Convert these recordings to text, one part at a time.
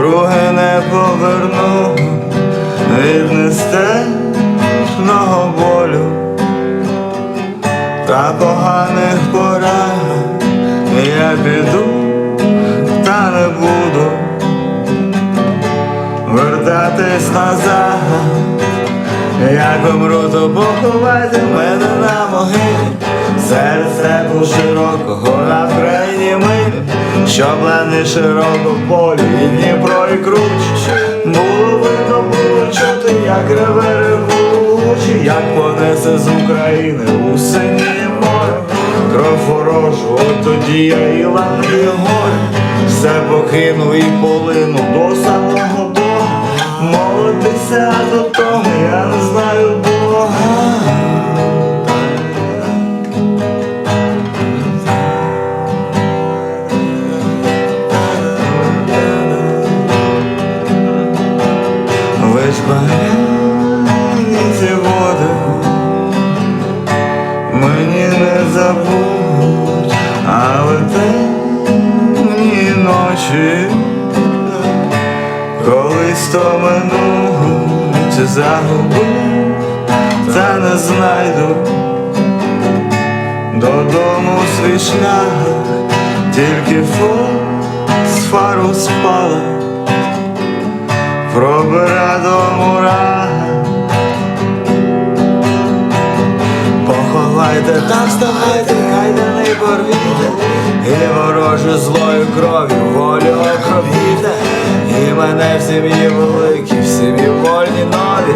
друге не поверну. Від нестерпного болю та поганих порад. Я піду та не буду вертатись назад. Як умру, то поховайте мене на могилі. Серце по широкого на країні милі Щоб лани широко в полі і Дніпро і круч Було видно, було чути, як реве ревучі Як понесе з України у синє море. Кров ворожу, от тоді я і лани і горе Все покину і полину до самого Бога Молитися до того, я не знаю Ж води мені не забудь, але темні ночі Колись то минуть загубив, та не знайду. Додому свій шлях, тільки фосфору та вставайте, хай не порвіте, і ворожу злою кров'ю волю окропіте, і мене в сім'ї великі, в сім'ї вольні нові.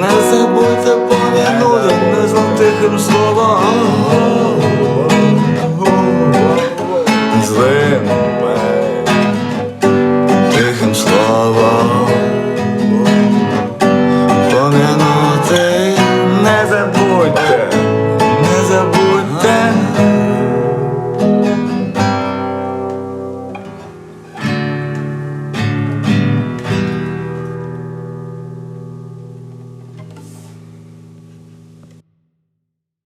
Не забудьте пом'янути, не злом тихим словом.